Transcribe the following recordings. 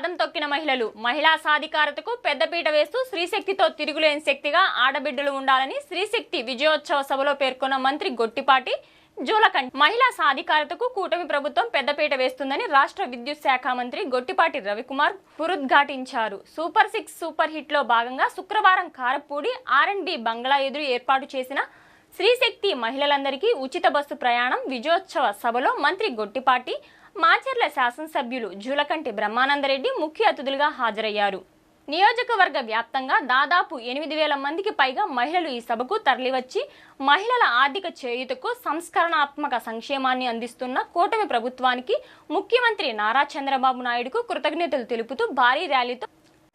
కదం తొక్కిన మహిళలు. మహిళా సాధికారతకు పెద్దపీట వేస్తూ స్త్రీశక్తితో తిరుగులేని శక్తిగా ఆడబిడ్డలు ఉండాలని స్త్రీశక్తి విజయోత్సవ సభలో పేర్కొన్న మంత్రి గొట్టిపాటి జూలకండ్ మహిళా సాధికారతకు కూటమి ప్రభుత్వం పెద్దపీట వేస్తుందని రాష్ట్ర విద్యుత్ శాఖ మంత్రి గొట్టిపాటి రవికుమార్ పురుద్ఘాటించారు. సూపర్ సిక్స్ సూపర్ హిట్లో భాగంగా శుక్రవారం కారపూడి ఆర్ అండ్ బంగ్లా ఎదురు ఏర్పాటు చేసిన స్త్రీశక్తి మహిళలందరికీ ఉచిత బస్సు ప్రయాణం విజయోత్సవ సభలో మంత్రి గొట్టిపాటి మాచర్ల శాసనసభ్యులు జూలకంటి బ్రహ్మానందరెడ్డి ముఖ్య అతిథులుగా హాజరయ్యారు. నియోజకవర్గ వ్యాప్తంగా దాదాపు ఎనిమిది వేల మందికి పైగా మహిళలు ఈ సభకు తరలివచ్చి మహిళల ఆర్థిక చేయుతకు సంస్కరణాత్మక సంక్షేమాన్ని అందిస్తున్న కూటమి ప్రభుత్వానికి ముఖ్యమంత్రి నారా చంద్రబాబు నాయుడుకు కృతజ్ఞతలు తెలుపుతూ భారీ ర్యాలీతో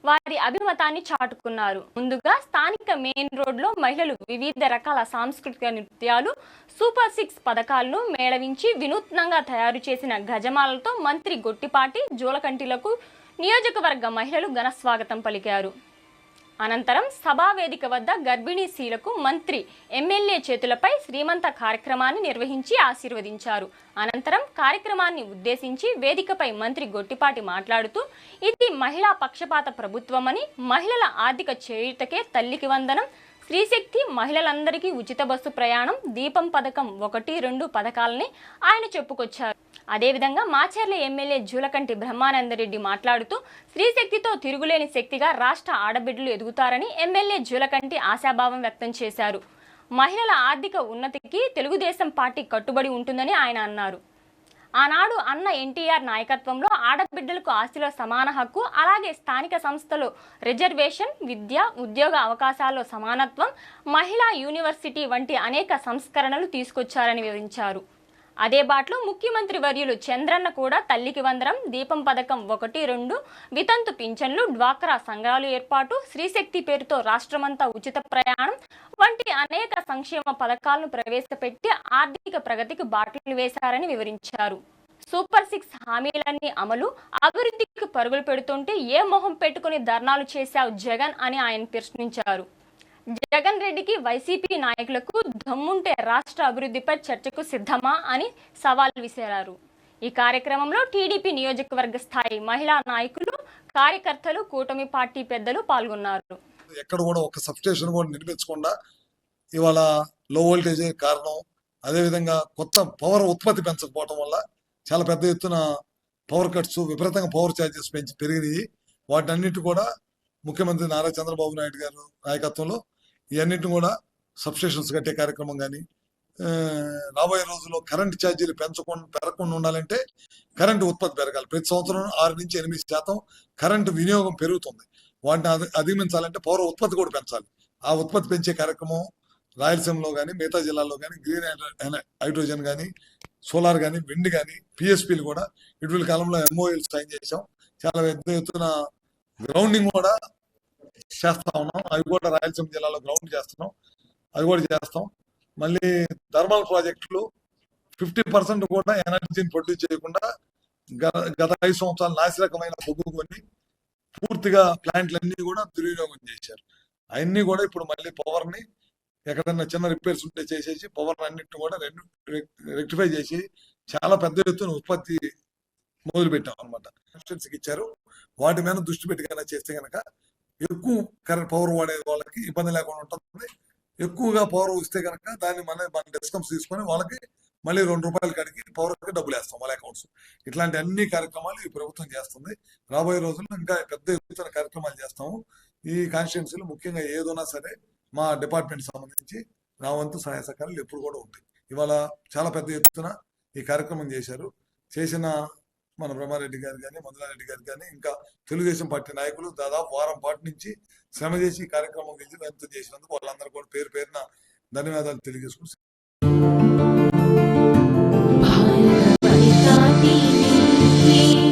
వారి అభిమతాన్ని చాటుకున్నారు. ముందుగా స్థానిక మెయిన్ రోడ్లో మహిళలు వివిధ రకాల సాంస్కృతిక నృత్యాలు సూపర్ సిక్స్ పథకాలను మేళవించి వినూత్నంగా తయారు చేసిన గజమాలతో మంత్రి గొట్టిపాటి జోలకంటిలకు నియోజకవర్గ మహిళలు ఘన స్వాగతం పలికారు. అనంతరం సభా వేదిక వద్ద గర్భిణీ స్త్రీలకు మంత్రి ఎమ్మెల్యే చేతులపై శ్రీమంత కార్యక్రమాన్ని నిర్వహించి ఆశీర్వదించారు. అనంతరం కార్యక్రమాన్ని ఉద్దేశించి వేదికపై మంత్రి గొట్టిపాటి మాట్లాడుతూ ఇది మహిళా పక్షపాత ప్రభుత్వమని మహిళల ఆర్థిక చేయుతకే తల్లికి వందనం స్త్రీశక్తి మహిళలందరికీ ఉచిత బస్సు ప్రయాణం దీపం పథకం ఒకటి రెండు పథకాలని ఆయన చెప్పుకొచ్చారు. అదేవిధంగా మాచర్ల ఎమ్మెల్యే జూలకంటి బ్రహ్మానందరెడ్డి మాట్లాడుతూ స్త్రీశక్తితో తిరుగులేని శక్తిగా రాష్ట్ర ఆడబిడ్డలు ఎదుగుతారని ఎమ్మెల్యే జూలకంటి ఆశాభావం వ్యక్తం చేశారు. మహిళల ఆర్థిక ఉన్నతికి తెలుగుదేశం పార్టీ కట్టుబడి ఉంటుందని ఆయన అన్నారు. ఆనాడు అన్న ఎన్టీఆర్ నాయకత్వంలో ఆడబిడ్డలకు ఆస్తిలో సమాన హక్కు అలాగే స్థానిక సంస్థలు రిజర్వేషన్ విద్య ఉద్యోగ అవకాశాల్లో సమానత్వం మహిళా యూనివర్సిటీ వంటి అనేక సంస్కరణలు తీసుకొచ్చారని వివరించారు. అదే బాటలో ముఖ్యమంత్రి వర్యులు చంద్రన్న కూడా తల్లికి వందరం దీపం పథకం ఒకటి రెండు వితంతు పింఛన్లు డ్వాక్రా సంఘాలు ఏర్పాటు స్త్రీశక్తి పేరుతో రాష్ట్రమంతా ఉచిత ప్రయాణం వంటి అనేక సంక్షేమ పథకాలను ప్రవేశపెట్టి ఆర్థిక ప్రగతికి బాటలు వేశారని వివరించారు. సూపర్ సిక్స్ హామీలన్నీ అమలు అభివృద్ధికి పరుగులు పెడుతుంటే ఏ మొహం పెట్టుకుని ధర్నాలు చేశావు జగన్ అని ఆయన ప్రశ్నించారు. జగన్ రెడ్డికి వైసీపీ నాయకులకు దమ్ముంటే రాష్ట్ర అభివృద్ధిపై చర్చకు సిద్ధమా అని సవాల్ విసిరారు. ఈ కార్యక్రమంలో టీడీపీ నియోజకవర్గ స్థాయి మహిళా నాయకులు కార్యకర్తలు కూటమి పార్టీ పెద్దలు పాల్గొన్నారు. ఎక్కడ కూడా ఒక సబ్స్టేషన్ కూడా నిర్మించకుండా ఇవాళ లో వోల్టేజ్ కారణం. అదేవిధంగా కొత్త పవర్ ఉత్పత్తి పెంచకపోవటం వల్ల చాలా పెద్ద ఎత్తున పవర్ కట్స్ విపరీతంగా పవర్ ఛార్జెస్ పెంచి పెరిగినాయి. వాటన్నిటి కూడా ముఖ్యమంత్రి నారా చంద్రబాబు నాయుడు గారు నాయకత్వంలో ఇవన్నిటిని కూడా సబ్స్టేషన్స్ కట్టే కార్యక్రమం కానీ రాబోయే రోజుల్లో కరెంట్ ఛార్జీలు పెంచకుండా పెరగకుండా ఉండాలంటే కరెంటు ఉత్పత్తి పెరగాలి. ప్రతి సంవత్సరం ఆరు నుంచి ఎనిమిది శాతం కరెంటు వినియోగం పెరుగుతుంది. వాటిని అధిగమించాలంటే పౌర ఉత్పత్తి కూడా పెంచాలి. ఆ ఉత్పత్తి పెంచే కార్యక్రమం రాయలసీమలో కానీ మిగతా జిల్లాల్లో కానీ గ్రీన్ హైడ్రోజన్ కానీ సోలార్ కానీ విండ్ కానీ పిఎస్పీలు కూడా ఇటీవల కాలంలో ఎంఓఎల్ సైన్ చేసాం చాలా పెద్ద ఎత్తున గ్రౌండింగ్ కూడా చేస్తా ఉన్నాం అవి కూడా రాయలసీమ జిల్లాలో గ్రౌండ్ చేస్తున్నాం. అవి కూడా చేస్తాం. మళ్ళీ థర్మల్ ప్రాజెక్టులు ఫిఫ్టీ పర్సెంట్ కూడా ఎనర్జీని ప్రొడ్యూస్ చేయకుండా గత- గత ఐదు సంవత్సరాలు నాసిరకమైన బొగ్గు కొని పూర్తిగా ప్లాంట్లన్నీ కూడా దుర్వినియోగం చేశారు. అవన్నీ కూడా ఇప్పుడు మళ్ళీ పవర్ని ఎక్కడన్నా చిన్న రిపేర్స్ ఉంటే చేసేసి పవర్ అన్నిటిని కూడా రెండు రెక్టిఫై చేసి చాలా పెద్ద ఎత్తున ఉత్పత్తి మొదలు పెట్టాం అనమాట ఇచ్చారు. వాటి మీద దృష్టి పెట్టి కనుక చేస్తే కనుక ఎక్కువ కరెంట్ పవర్ వాడే వాళ్ళకి ఇబ్బంది లేకుండా ఉంటుంది. ఎక్కువగా పవర్ ఇస్తే కనుక దాన్ని మన మన డిస్కమ్స్ తీసుకొని వాళ్ళకి మళ్ళీ రెండు రూపాయలు కడిగి పవర్కి డబ్బులు వేస్తాం వాళ్ళ అకౌంట్స్ ఇట్లాంటి అన్ని కార్యక్రమాలు ఈ ప్రభుత్వం చేస్తుంది. రాబోయే రోజుల్లో ఇంకా పెద్ద ఎత్తున కార్యక్రమాలు చేస్తాము. ఈ కాన్స్టిట్యున్సీలు ముఖ్యంగా ఏదైనా సరే మా డిపార్ట్మెంట్ సంబంధించి నా వంతు సహాయ సహకారాలు ఎప్పుడు కూడా ఉంటాయి. ఇవాళ చాలా పెద్ద ఎత్తున ఈ కార్యక్రమం చేశారు. చేసిన మన బ్రహ్మారెడ్డి గారు కానీ మందులారెడ్డి గారు కానీ ఇంకా తెలుగుదేశం పార్టీ నాయకులు దాదాపు వారం పాటు నుంచి శ్రమ చేసి ఈ కార్యక్రమం విజయవంతం చేసినందుకు వాళ్ళందరూ కూడా పేరు పేరున ధన్యవాదాలు తెలియజేసుకుంటూ భారత